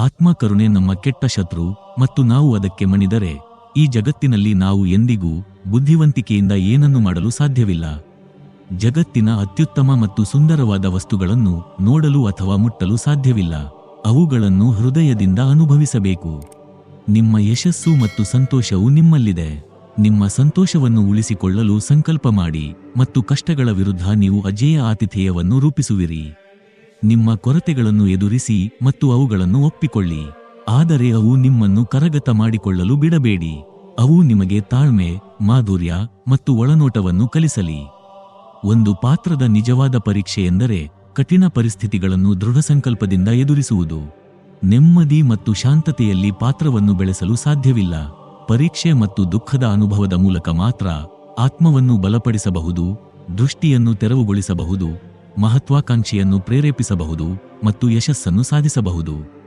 ಆತ್ಮ ಕರುಣೆ ನಮ್ಮ ಕೆಟ್ಟ ಶತ್ರು ಮತ್ತು ನಾವು ಅದಕ್ಕೆ ಮಣಿದರೆ, ಈ ಜಗತ್ತಿನಲ್ಲಿ ನಾವು ಎಂದಿಗೂ ಬುದ್ಧಿವಂತಿಕೆಯಿಂದ ಏನನ್ನು ಮಾಡಲು ಸಾಧ್ಯವಿಲ್ಲ. ಜಗತ್ತಿನ ಅತ್ಯುತ್ತಮ ಮತ್ತು ಸುಂದರವಾದ ವಸ್ತುಗಳನ್ನು ನೋಡಲು ಅಥವಾ ಮುಟ್ಟಲು ಸಾಧ್ಯವಿಲ್ಲ. ಅವುಗಳನ್ನು ಹೃದಯದಿಂದ ಅನುಭವಿಸಬೇಕು. ನಿಮ್ಮ ಯಶಸ್ಸು ಮತ್ತು ಸಂತೋಷವು ನಿಮ್ಮಲ್ಲಿದೆ. ನಿಮ್ಮ ಸಂತೋಷವನ್ನು ಉಳಿಸಿಕೊಳ್ಳಲು ಸಂಕಲ್ಪ ಮಾಡಿ ಮತ್ತು ಕಷ್ಟಗಳ ವಿರುದ್ಧ ನೀವು ಅಜೇಯ ಆತಿಥೇಯವನ್ನು ರೂಪಿಸುವಿರಿ. ನಿಮ್ಮ ಕೊರತೆಗಳನ್ನು ಎದುರಿಸಿ ಮತ್ತು ಅವುಗಳನ್ನು ಒಪ್ಪಿಕೊಳ್ಳಿ. ಆದರೆ ಅವು ನಿಮ್ಮನ್ನು ಕರಗತ ಮಾಡಿಕೊಳ್ಳಲು ಬಿಡಬೇಡಿ. ಅವು ನಿಮಗೆ ತಾಳ್ಮೆ, ಮಾಧುರ್ಯ ಮತ್ತು ಒಳನೋಟವನ್ನು ಕಲಿಸಲಿ. ಒಂದು ಪಾತ್ರದ ನಿಜವಾದ ಪರೀಕ್ಷೆ ಎಂದರೆ ಕಠಿಣ ಪರಿಸ್ಥಿತಿಗಳನ್ನು ದೃಢ ಸಂಕಲ್ಪದಿಂದ ಎದುರಿಸುವುದು. ನೆಮ್ಮದಿ ಮತ್ತು ಶಾಂತತೆಯಲ್ಲಿ ಪಾತ್ರವನ್ನು ಬೆಳೆಸಲು ಸಾಧ್ಯವಿಲ್ಲ. ಪರೀಕ್ಷೆ ಮತ್ತು ದುಃಖದ ಅನುಭವದ ಮೂಲಕ ಮಾತ್ರ ಆತ್ಮವನ್ನು ಬಲಪಡಿಸಬಹುದು, ದೃಷ್ಟಿಯನ್ನು ತೆರವುಗೊಳಿಸಬಹುದು ಮಹತ್ವಾಕಾಂಕ್ಷೆಯನ್ನು ಪ್ರೇರೇಪಿಸಬಹುದು ಮತ್ತು ಯಶಸ್ಸನ್ನು ಸಾಧಿಸಬಹುದು.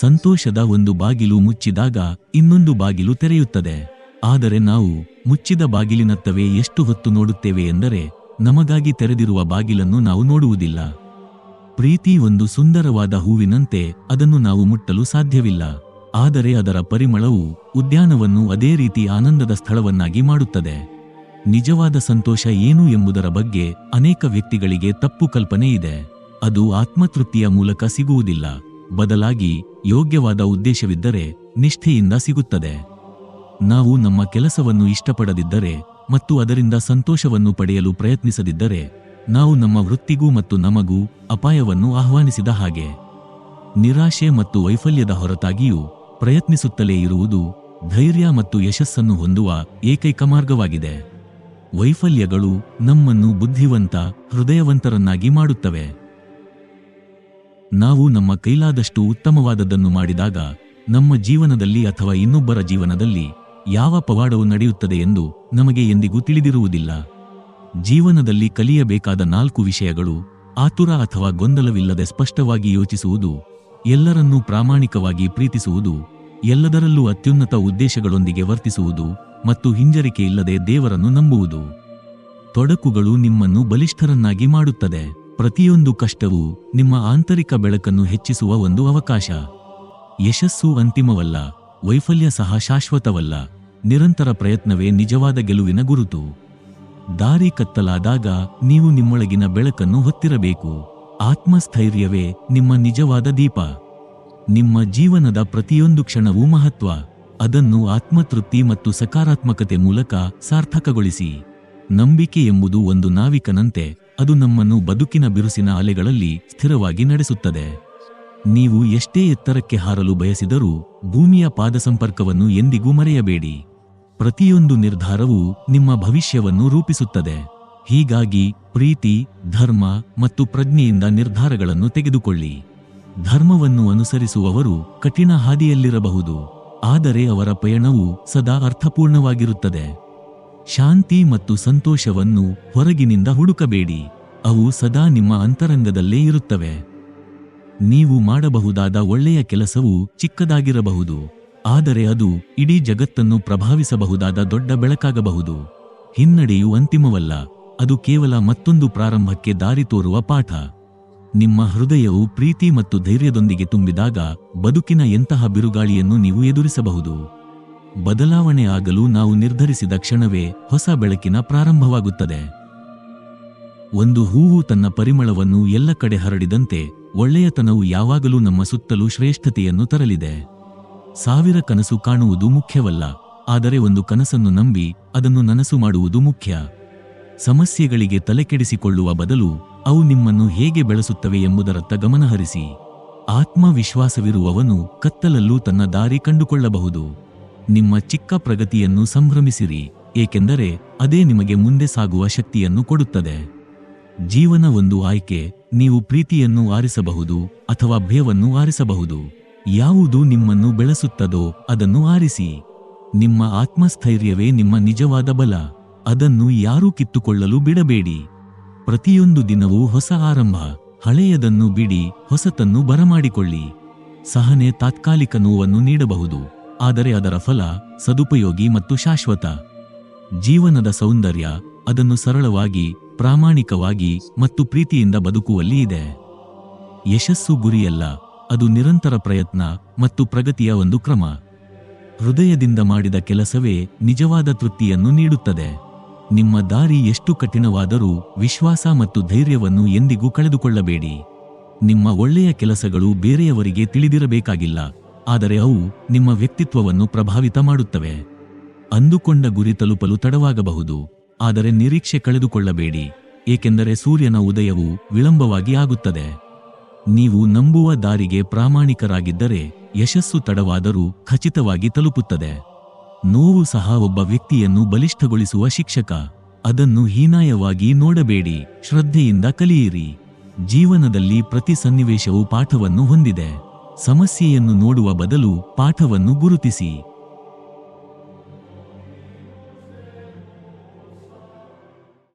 ಸಂತೋಷದ ಒಂದು ಬಾಗಿಲು ಮುಚ್ಚಿದಾಗ ಇನ್ನೊಂದು ಬಾಗಿಲು ತೆರೆಯುತ್ತದೆ. ಆದರೆ ನಾವು ಮುಚ್ಚಿದ ಬಾಗಿಲಿನತ್ತವೇ ಎಷ್ಟು ಹೊತ್ತು ನೋಡುತ್ತೇವೆ ಎಂದರೆ ನಮಗಾಗಿ ತೆರೆದಿರುವ ಬಾಗಿಲನ್ನು ನಾವು ನೋಡುವುದಿಲ್ಲ. ಪ್ರೀತಿ ಒಂದು ಸುಂದರವಾದ ಹೂವಿನಂತೆ ಅದನ್ನು ನಾವು ಮುಟ್ಟಲು ಸಾಧ್ಯವಿಲ್ಲ. ಆದರೆ ಅದರ ಪರಿಮಳವು ಉದ್ಯಾನವನ್ನು ಅದೇ ರೀತಿ ಆನಂದದ ಸ್ಥಳವನ್ನಾಗಿ ಮಾಡುತ್ತದೆ. ನಿಜವಾದ ಸಂತೋಷ ಏನು ಎಂಬುದರ ಬಗ್ಗೆ ಅನೇಕ ವ್ಯಕ್ತಿಗಳಿಗೆ ತಪ್ಪು ಕಲ್ಪನೆ ಇದೆ. ಅದು ಆತ್ಮತೃಪ್ತಿಯ ಮೂಲಕ ಸಿಗುವುದಿಲ್ಲ. ಬದಲಾಗಿ ಯೋಗ್ಯವಾದ ಉದ್ದೇಶವಿದ್ದರೆ ನಿಷ್ಠೆಯಿಂದ ಸಿಗುತ್ತದೆ. ನಾವು ನಮ್ಮ ಕೆಲಸವನ್ನು ಇಷ್ಟಪಡದಿದ್ದರೆ ಮತ್ತು ಅದರಿಂದ ಸಂತೋಷವನ್ನು ಪಡೆಯಲು ಪ್ರಯತ್ನಿಸದಿದ್ದರೆ ನಾವು ನಮ್ಮ ವೃತ್ತಿಗೂ ಮತ್ತು ನಮಗೂ ಅಪಾಯವನ್ನು ಆಹ್ವಾನಿಸಿದ ಹಾಗೆ. ನಿರಾಶೆ ಮತ್ತು ವೈಫಲ್ಯದ ಹೊರತಾಗಿಯೂ ಪ್ರಯತ್ನಿಸುತ್ತಲೇ ಇರುವುದು ಧೈರ್ಯ ಮತ್ತು ಯಶಸ್ಸನ್ನು ಹೊಂದುವ ಏಕೈಕ ಮಾರ್ಗವಾಗಿದೆ. ವೈಫಲ್ಯಗಳು ನಮ್ಮನ್ನು ಬುದ್ಧಿವಂತ, ಹೃದಯವಂತರನ್ನಾಗಿ ಮಾಡುತ್ತವೆ. ನಾವು ನಮ್ಮ ಕೈಲಾದಷ್ಟು ಉತ್ತಮವಾದದ್ದನ್ನು ಮಾಡಿದಾಗ, ನಮ್ಮ ಜೀವನದಲ್ಲಿ ಅಥವಾ ಇನ್ನೊಬ್ಬರ ಜೀವನದಲ್ಲಿ ಯಾವ ಪವಾಡವು ನಡೆಯುತ್ತದೆ ಎಂದು ನಮಗೆ ಎಂದಿಗೂ ತಿಳಿದಿರುವುದಿಲ್ಲ. ಜೀವನದಲ್ಲಿ ಕಲಿಯಬೇಕಾದ ನಾಲ್ಕು ವಿಷಯಗಳು ಆತುರ ಅಥವಾ ಗೊಂದಲವಿಲ್ಲದೆ ಸ್ಪಷ್ಟವಾಗಿ ಯೋಚಿಸುವುದು, ಎಲ್ಲರನ್ನೂ ಪ್ರಾಮಾಣಿಕವಾಗಿ ಪ್ರೀತಿಸುವುದು, ಎಲ್ಲದರಲ್ಲೂ ಅತ್ಯುನ್ನತ ಉದ್ದೇಶಗಳೊಂದಿಗೆ ವರ್ತಿಸುವುದು ಮತ್ತು ಹಿಂಜರಿಕೆಯಿಲ್ಲದೆ ದೇವರನ್ನು ನಂಬುವುದು. ತೊಡಕುಗಳು ನಿಮ್ಮನ್ನು ಬಲಿಷ್ಠರನ್ನಾಗಿ ಮಾಡುತ್ತದೆ. ಪ್ರತಿಯೊಂದು ಕಷ್ಟವೂ ನಿಮ್ಮ ಆಂತರಿಕ ಬೆಳಕನ್ನು ಹೆಚ್ಚಿಸುವ ಒಂದು ಅವಕಾಶ. ಯಶಸ್ಸು ಅಂತಿಮವಲ್ಲ, ವೈಫಲ್ಯ ಸಹ ಶಾಶ್ವತವಲ್ಲ. ನಿರಂತರ ಪ್ರಯತ್ನವೇ ನಿಜವಾದ ಗೆಲುವಿನ ಗುರುತು. ದಾರಿ ಕತ್ತಲಾದಾಗ ನೀವು ನಿಮ್ಮೊಳಗಿನ ಬೆಳಕನ್ನು ಹೊತ್ತಿರಬೇಕು. ಆತ್ಮಸ್ಥೈರ್ಯವೇ ನಿಮ್ಮ ನಿಜವಾದ ದೀಪ. ನಿಮ್ಮ ಜೀವನದ ಪ್ರತಿಯೊಂದು ಕ್ಷಣವೂ ಮಹತ್ವ. ಅದನ್ನು ಆತ್ಮತೃಪ್ತಿ ಮತ್ತು ಸಕಾರಾತ್ಮಕತೆ ಮೂಲಕ ಸಾರ್ಥಕಗೊಳಿಸಿ. ನಂಬಿಕೆ ಎಂಬುದು ಒಂದು ನಾವಿಕನಂತೆ, ಅದು ನಮ್ಮನ್ನು ಬದುಕಿನ ಬಿರುಸಿನ ಅಲೆಗಳಲ್ಲಿ ಸ್ಥಿರವಾಗಿ ನಡೆಸುತ್ತದೆ. ನೀವು ಎಷ್ಟೇ ಎತ್ತರಕ್ಕೆ ಹಾರಲು ಬಯಸಿದರೂ ಭೂಮಿಯ ಪಾದ ಸಂಪರ್ಕವನ್ನು ಎಂದಿಗೂ ಮರೆಯಬೇಡಿ. ಪ್ರತಿಯೊಂದು ನಿರ್ಧಾರವು ನಿಮ್ಮ ಭವಿಷ್ಯವನ್ನು ರೂಪಿಸುತ್ತದೆ. ಹೀಗಾಗಿ ಪ್ರೀತಿ, ಧರ್ಮ ಮತ್ತು ಪ್ರಜ್ಞೆಯಿಂದ ನಿರ್ಧಾರಗಳನ್ನು ತೆಗೆದುಕೊಳ್ಳಿ. ಧರ್ಮವನ್ನು ಅನುಸರಿಸುವವರು ಕಠಿಣ ಹಾದಿಯಲ್ಲಿರಬಹುದು. ಆದರೆ ಅವರ ಪಯಣವು ಸದಾ ಅರ್ಥಪೂರ್ಣವಾಗಿರುತ್ತದೆ. ಶಾಂತಿ ಮತ್ತು ಸಂತೋಷವನ್ನು ಹೊರಗಿನಿಂದ ಹುಡುಕಬೇಡಿ. ಅವು ಸದಾ ನಿಮ್ಮ ಅಂತರಂಗದಲ್ಲೇ ಇರುತ್ತವೆ. ನೀವು ಮಾಡಬಹುದಾದ ಒಳ್ಳೆಯ ಕೆಲಸವು ಚಿಕ್ಕದಾಗಿರಬಹುದು. ಆದರೆ ಅದು ಇಡೀ ಜಗತ್ತನ್ನು ಪ್ರಭಾವಿಸಬಹುದಾದ ದೊಡ್ಡ ಬೆಳಕಾಗಬಹುದು. ಹಿನ್ನಡೆಯು ಅಂತಿಮವಲ್ಲ. ಅದು ಕೇವಲ ಮತ್ತೊಂದು ಪ್ರಾರಂಭಕ್ಕೆ ದಾರಿ ತೋರುವ ಪಾಠ. ನಿಮ್ಮ ಹೃದಯವು ಪ್ರೀತಿ ಮತ್ತು ಧೈರ್ಯದೊಂದಿಗೆ ತುಂಬಿದಾಗ ಬದುಕಿನ ಎಂತಹ ಬಿರುಗಾಳಿಯನ್ನು ನೀವು ಎದುರಿಸಬಹುದು. ಬದಲಾವಣೆ ಆಗಲು ನಾವು ನಿರ್ಧರಿಸಿದ ಕ್ಷಣವೇ ಹೊಸ ಬೆಳಕಿನ ಪ್ರಾರಂಭವಾಗುತ್ತದೆ. ಒಂದು ಹೂವು ತನ್ನ ಪರಿಮಳವನ್ನು ಎಲ್ಲ ಕಡೆ ಹರಡಿದಂತೆ ಒಳ್ಳೆಯತನವು ಯಾವಾಗಲೂ ನಮ್ಮ ಸುತ್ತಲೂ ಶ್ರೇಷ್ಠತೆಯನ್ನು ತರಲಿದೆ. ಸಾವಿರ ಕನಸು ಕಾಣುವುದು ಮುಖ್ಯವಲ್ಲ, ಆದರೆ ಒಂದು ಕನಸನ್ನು ನಂಬಿ ಅದನ್ನು ನನಸು ಮಾಡುವುದು ಮುಖ್ಯ. ಸಮಸ್ಯೆಗಳಿಗೆ ತಲೆಕೆಡಿಸಿಕೊಳ್ಳುವ ಬದಲು ಅವು ನಿಮ್ಮನ್ನು ಹೇಗೆ ಬೆಳೆಸುತ್ತವೆ ಎಂಬುದರತ್ತ ಗಮನಹರಿಸಿ. ಆತ್ಮವಿಶ್ವಾಸವಿರುವವನು ಕತ್ತಲಲ್ಲೂ ತನ್ನ ದಾರಿ ಕಂಡುಕೊಳ್ಳಬಹುದು. ನಿಮ್ಮ ಚಿಕ್ಕ ಪ್ರಗತಿಯನ್ನು ಸಂಭ್ರಮಿಸಿರಿ, ಏಕೆಂದರೆ ಅದೇ ನಿಮಗೆ ಮುಂದೆ ಸಾಗುವ ಶಕ್ತಿಯನ್ನು ಕೊಡುತ್ತದೆ. ಜೀವನ ಒಂದು ಆಯ್ಕೆ, ನೀವು ಪ್ರೀತಿಯನ್ನು ಆರಿಸಬಹುದು ಅಥವಾ ಭಯವನ್ನು ಆರಿಸಬಹುದು. ಯಾವುದು ನಿಮ್ಮನ್ನು ಬೆಳೆಸುತ್ತದೋ ಅದನ್ನು ಆರಿಸಿ. ನಿಮ್ಮ ಆತ್ಮಸ್ಥೈರ್ಯವೇ ನಿಮ್ಮ ನಿಜವಾದ ಬಲ. ಅದನ್ನು ಯಾರೂ ಕಿತ್ತುಕೊಳ್ಳಲು ಬಿಡಬೇಡಿ. ಪ್ರತಿಯೊಂದು ದಿನವೂ ಹೊಸ ಆರಂಭ, ಹಳೆಯದನ್ನು ಬಿಡಿ, ಹೊಸತನ್ನು ಬರಮಾಡಿಕೊಳ್ಳಿ. ಸಹನೆ ತಾತ್ಕಾಲಿಕ ನೋವನ್ನು ನೀಡಬಹುದು, ಆದರೆ ಅದರ ಫಲ ಸದುಪಯೋಗಿ ಮತ್ತು ಶಾಶ್ವತ. ಜೀವನದ ಸೌಂದರ್ಯ ಅದನ್ನು ಸರಳವಾಗಿ, ಪ್ರಾಮಾಣಿಕವಾಗಿ ಮತ್ತು ಪ್ರೀತಿಯಿಂದ ಬದುಕುವಲ್ಲಿ ಇದೆ. ಯಶಸ್ಸು ಗುರಿಯಲ್ಲ, ಅದು ನಿರಂತರ ಪ್ರಯತ್ನ ಮತ್ತು ಪ್ರಗತಿಯ ಒಂದು ಕ್ರಮ. ಹೃದಯದಿಂದ ಮಾಡಿದ ಕೆಲಸವೇ ನಿಜವಾದ ತೃಪ್ತಿಯನ್ನು ನೀಡುತ್ತದೆ. ನಿಮ್ಮ ದಾರಿ ಎಷ್ಟು ಕಠಿಣವಾದರೂ ವಿಶ್ವಾಸ ಮತ್ತು ಧೈರ್ಯವನ್ನು ಎಂದಿಗೂ ಕಳೆದುಕೊಳ್ಳಬೇಡಿ. ನಿಮ್ಮ ಒಳ್ಳೆಯ ಕೆಲಸಗಳು ಬೇರೆಯವರಿಗೆ ತಿಳಿದಿರಬೇಕಾಗಿಲ್ಲ, ಆದರೆ ಅವು ನಿಮ್ಮ ವ್ಯಕ್ತಿತ್ವವನ್ನು ಪ್ರಭಾವಿತ ಮಾಡುತ್ತವೆ. ಅಂದುಕೊಂಡ ಗುರಿ ತಲುಪಲು ತಡವಾಗಬಹುದು, ಆದರೆ ನಿರೀಕ್ಷೆ ಕಳೆದುಕೊಳ್ಳಬೇಡಿ, ಏಕೆಂದರೆ ಸೂರ್ಯನ ಉದಯವು ವಿಳಂಬವಾಗಿ ಆಗುತ್ತದೆ. ನೀವು ನಂಬುವ ದಾರಿಗೆ ಪ್ರಾಮಾಣಿಕರಾಗಿದ್ದರೆ ಯಶಸ್ಸು ತಡವಾದರೂ ಖಚಿತವಾಗಿ ತಲುಪುತ್ತದೆ. ನೋವು ಸಹ ಒಬ್ಬ ವ್ಯಕ್ತಿಯನ್ನು ಬಲಿಷ್ಠಗೊಳಿಸುವ ಶಿಕ್ಷಕ. ಅದನ್ನು ಹೀನಾಯವಾಗಿ ನೋಡಬೇಡಿ, ಶ್ರದ್ಧೆಯಿಂದ ಕಲಿಯಿರಿ. ಜೀವನದಲ್ಲಿ ಪ್ರತಿ ಸನ್ನಿವೇಶವು ಪಾಠವನ್ನು ಹೊಂದಿದೆ. ಸಮಸ್ಯೆಯನ್ನು ನೋಡುವ ಬದಲು ಪಾಠವನ್ನು ಗುರುತಿಸಿ.